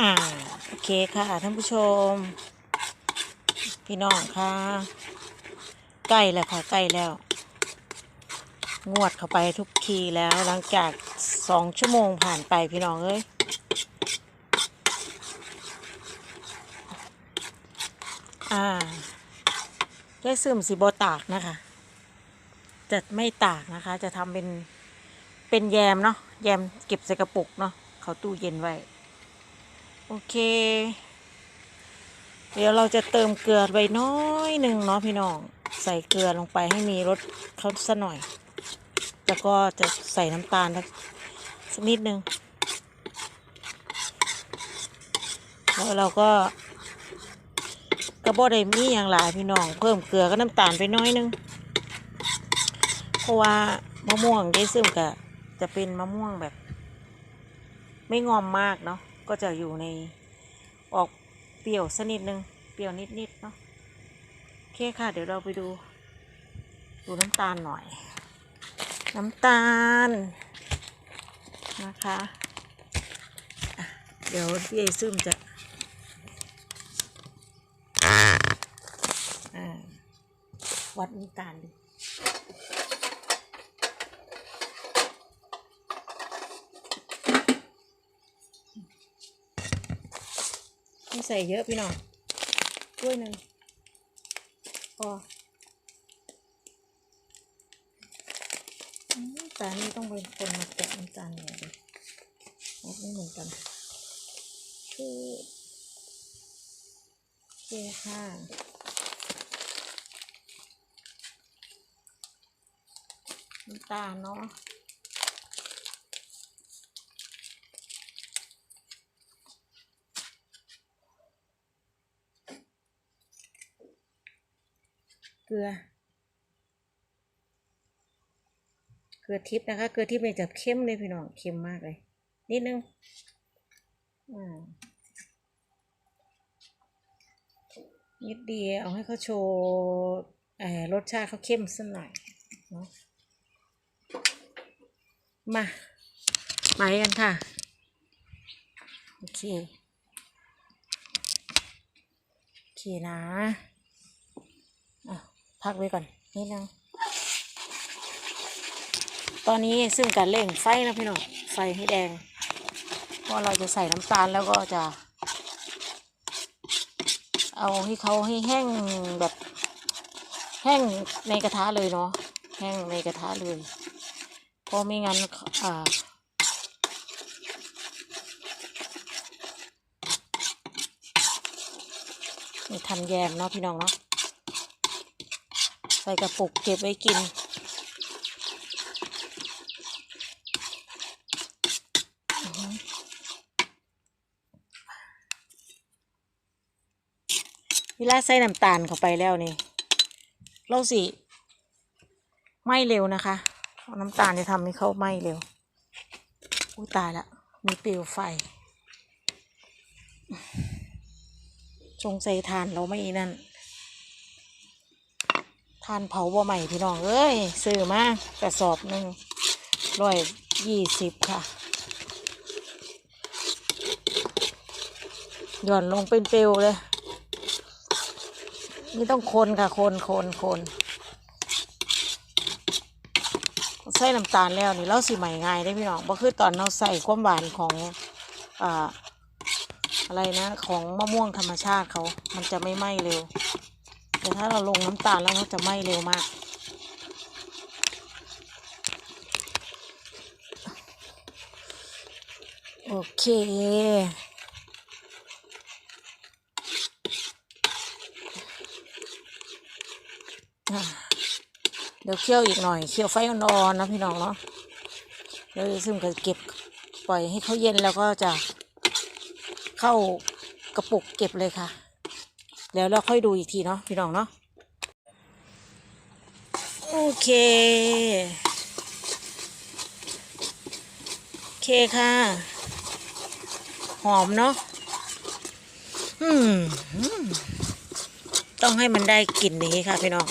อ่าโอเคค่ะท่านผู้ชม พี่น้องค่ะใกล้แล้วค่ะใกล้แล้ว งวดเข้าไปทุกทีแล้วหลังจากสองชั่วโมงผ่านไปพี่น้องเอ้ยอ่าได้ซึมสีโบตากนะคะ จะไม่ตากนะคะ จะทำเป็นเป็นแยมเนาะแยมเก็บใส่กระปุกเนาะเขาตู้เย็นไว้ โอเค เดี๋ยวเราจะเติมเกลือไปน้อยหนึ่งเนาะพี่น้อง ใส่เกลือลงไปให้มีรสเขาสัหน่อย แล้วก็จะใส่น้ำตาลสักนิดนึง แล้วเราก็กระบอกได้มีอย่างหลายพี่น้อง เพิ่มเกลือกับน้ำตาลไปน้อยนึง เพราะว่ามะม่วงได้ซึมกะจะเป็นมะม่วงแบบ ไม่งอมมากเนาะ ก็จะอยู่ในออกเปรี้ยวสนิดนึง เปรี้ยวนิดๆเนาะโอเคค่ะ เดี๋ยวเราไปดู ดูน้ำตาลหน่อย น้ำตาล นะคะะเดี๋ยวพี่เอซึมจะวัดน้ำตาลดู ไม่ใส่เยอะพี่น้องถ้วยหนึ่งพอแต่นี่ต้องเป็นคนมาแกะน้ำตาลเนี่ยเลยไม่เหมือนกันคือโอเคค่ะน้ำตาลเนาะ เกลือ เกลือทิพย์นะคะ เกลือทิพย์เนี่ยจะเข้มเลยพี่น้อง เข้มมากเลย นิดนึงอ่านิดเดียวเอาให้เขาโชว์เอ่อรสชาติเขาเข้มสักหน่อยเนาะมาไปกันค่ะ โอเค โอเคนะ พักไว้ก่อนนิดนึงตอนนี้ซึ่งการเร่งไฟนะพี่น้องไฟให้แดงเพราะเราจะใส่น้ำตาลแล้วก็จะ เอาให้เขาให้แห้งแบบแห้งในกระทะเลยเนาะแห้งในกระทะเลยเพราะไม่งั้นอ่านี่ทำแยมเนาะพี่น้องเนาะ ส่กระปุกเก็บไว้กิน เวลาใส่น้ำตาลเข้าไปแล้วนี่ เราสิไหม้เร็วนะคะเพราน้ำตาลจะทำให้เขาไหม้เร็ว อุ้ยตายละ มีเปลวไฟสงสัยทานเราไม่นั่น ทานเผาบ่ใหม่พี่น้องเอ้ยซื้อมากระสอบหนึ่งร้อยยี่สิบค่ะหย่อนลงเป็นเปลวเลย นี่ต้องคนค่ะ คนคนคนใส่น้ำตาลแล้วนี่เราสิใหม่ง่ายได้พี่น้องบ่คือตอนเราใส่ความหวานของอ่าอะไรนะ ของมะม่วงธรรมชาติเขา มันจะไม่ไหม้เร็ว แต่ถ้าเราลงน้ำตาลแล้วมันจะไหม้เร็วมาก โอเคเดี๋ยวเคี่ยวอีกหน่อย เคี่ยวไฟอ่อนๆนะพี่น้องเนาะเดี๋ยวซึ่งก็เก็บปล่อยให้เขาเย็นแล้วก็จะเข้ากระปุกเก็บเลยค่ะ แล้วเราค่อยดูอีกทีเนาะพี่น้องเนาะโอเค โอเคค่ะ หอมเนาะอืมอมต้องให้มันได้กลิ่นนี้ค่ะพี่น้อง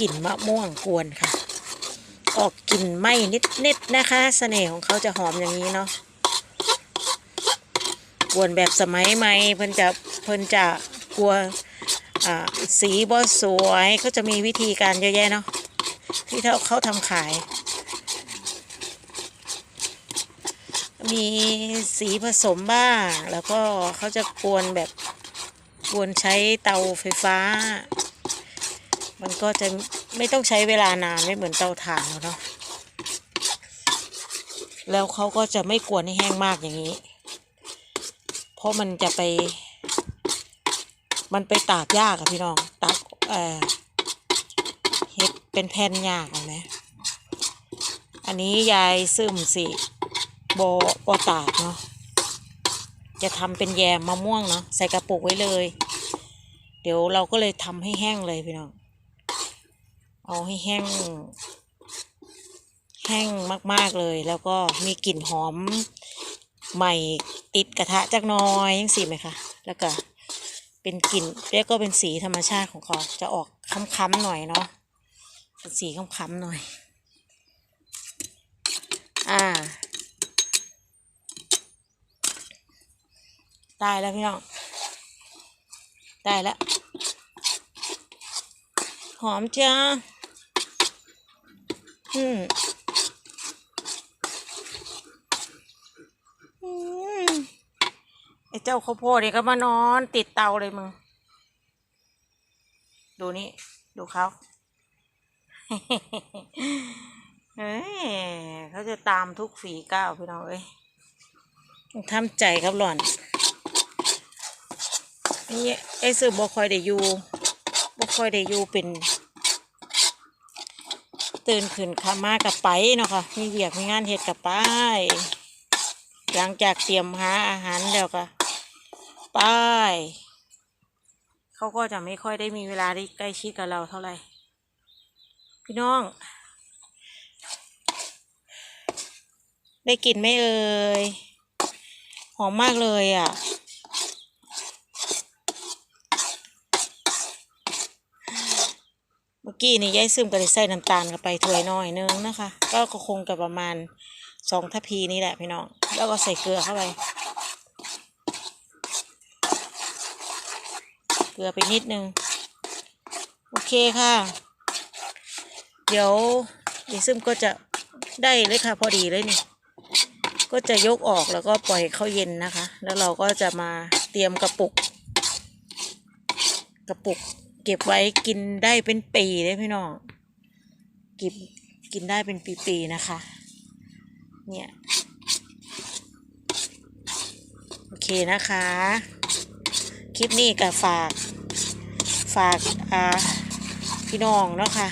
กลิ่นมะม่วงกวนค่ะ ออกกลิ่นไหม้นิดๆนะคะเสน่ห์ของเขาจะหอมอย่างนี้เนาะกวนแบบสมัยใหม่เพิ่นจะ เพิ่นจะกลัวสีบ่สวยก็จะมีวิธีการเยอะแยะเนาะที่เขาเขาทำขาย มีสีผสมบ้าง แล้วก็เขาจะกวนแบบกวนใช้เตาไฟฟ้า มันก็จะไม่ต้องใช้เวลานานไม่เหมือนเตาถ่านเนาะแล้วเขาก็จะไม่กวนให้แห้งมากอย่างนี้ เพราะมันจะไป มันไปตากยากอะพี่น้อง ตากเอ่อเฮ็ดเป็นแผ่นยากเห็นไหมอันนี้ยายซึมสิโบโบตากเนาะ จะทำเป็นแยมมะม่วงเนาะใส่กระปุกไว้เลย เดี๋ยวเราก็เลยทำให้แห้งเลยพี่น้อง เอาให้แห้ง แห้งมากๆเลย แล้วก็มีกลิ่นหอมใหม่ติดกระทะจักน้อยยังสีไหมคะ แล้วก็ เป็นกลิ่นแล้วก็เป็นสีธรรมชาติของเขาจะออกค้ำๆหน่อยเนาะเป็นสีค้ำๆหน่อย อ่า ได้แล้วพี่น้อง ได้แล้ว หอมจ้าอืม อืมไอ้ เจ้าข้าวโพดนี่ก็มานอน ติดเตาเลยมึง ดูนี่ ดูเขาเฮ้ยเขาจะตามทุกฝีก้าวพี่น้องเอ้ยทำใจครับหล่อนนี่ไอ้ซื้อบ่คอยได้อยู่บ่คอยได้อยู่เป็น ตื่นขึ้นขามากับไปเนาะค่ะมีเวียกมีงานเฮ็ดกับไป หลังจากเตรียมหาอาหารแล้วก็ ไป เขาก็จะไม่ค่อยได้มีเวลาได้ใกล้ชิดกับเราเท่าไหร่ พี่น้อง ได้กลิ่นไหมเอ่ย หอมมากเลยอะ เมื่อกี้นี่ยายซึมก็ได้ใส่น้ำตาลเข้าไปถ้วยน้อยนึงนะคะ ก็คงกับประมาณสองทัพพีนี่แหละพี่น้อง แล้วก็ใส่เกลือเข้าไป เกลือไปนิดนึง โอเคค่ะ เดี๋ยวยายซึมก็จะได้เลยค่ะ พอดีเลยนี่ ก็จะยกออกแล้วก็ปล่อยเข้าเย็นนะคะ แล้วเราก็จะมาเตรียมกระปุก กระปุก เก็บไว้กินได้เป็นปีเลยพี่น้องกินกินได้เป็นปีๆนะคะ เนี่ย โอเคนะคะ คลิปนี้ก็ฝาก ฝากอ่าพี่น้องเนาะค่ะ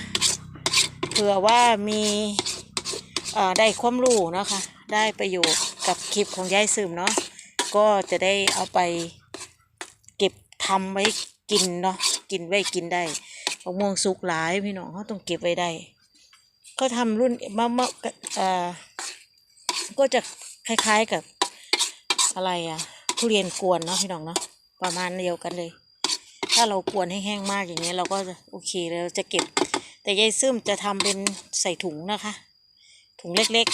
เผื่อว่ามีอ่าได้ความรู้เนาะคะได้ประโยชน์กับคลิปของยายซึมเนาะก็จะได้เอาไปเก็บทำไว้กินเนาะกินไว้กินได้มะม่วงสุกหลายพี่น้องเขาต้องเก็บไว้ได้ก็ทำรุ่นมะมะเอ่อก็จะคล้ายๆกับอะไรอะทุเรียนกวนเนาะพี่น้องเนาะ ประมาณเดียวกันเลย ถ้าเรากวนให้แห้งมากอย่างเงี้เราก็โอเคเราจะเก็บ แต่ยายซึมจะทำเป็นใส่ถุงนะคะ ถุงเล็ก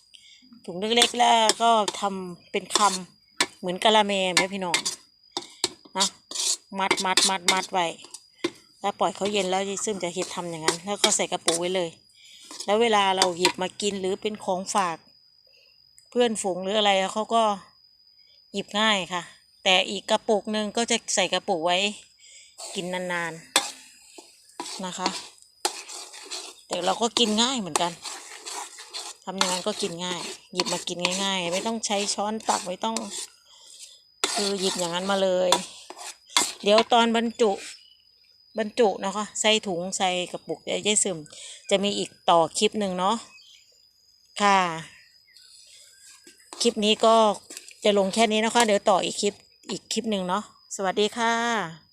ๆ ถุงเล็กๆ แล้วก็ทำเป็นคำเหมือนกะละเมไหมพี่น้องนะมัดมัดมัดมัดไว้แล้วปล่อยเขาเย็นแล้วยายซึมจะเห็ดทำอย่างนั้น แล้วก็ใส่กระปุกไว้เลย แล้วเวลาเราหยิบมากินหรือเป็นของฝาก เพื่อนฝูงหรืออะไรเขาก็หยิบง่ายค่ะ แต่อีกกระปุกหนึ่งก็จะใส่กระปุกไว้กินนานๆนะคะ แต่เราก็กินง่ายเหมือนกันทำอย่างนั้นก็กินง่าย หยิบมากินง่าย ๆ ไม่ต้องใช้ช้อนตักไม่ต้อง คือหยิบอย่างนั้นมาเลย เดี๋ยวตอนบรรจุบรรจุนะคะ ใส่ถุงใส่กระปุกยายซึม จะมีอีกต่อคลิปหนึ่งเนาะค่ะ คลิปนี้ก็จะลงแค่นี้นะคะ เดี๋ยวต่ออีกคลิป อีกคลิปหนึ่งเนาะสวัสดีค่ะ